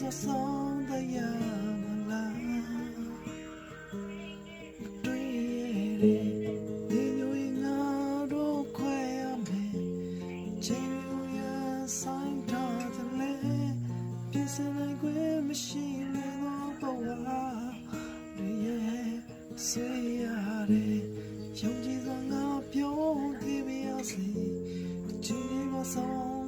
songs of song that you Yum Jesus, I'll be your TV, I'll see. Jesus, I'll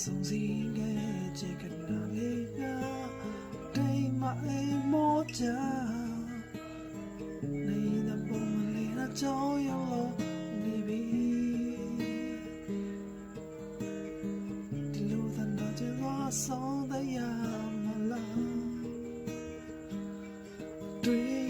စုံစည်းငယ်ချေကနာလေးညာဒိမအေမောချာနေတဲ့ပုံလေးနဲ့ကြောင်းရော saw the Yamala. Dream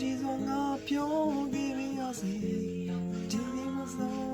ဒီဆုံးငါပြောခဲ့ရစေဒီနေ့မဆုံး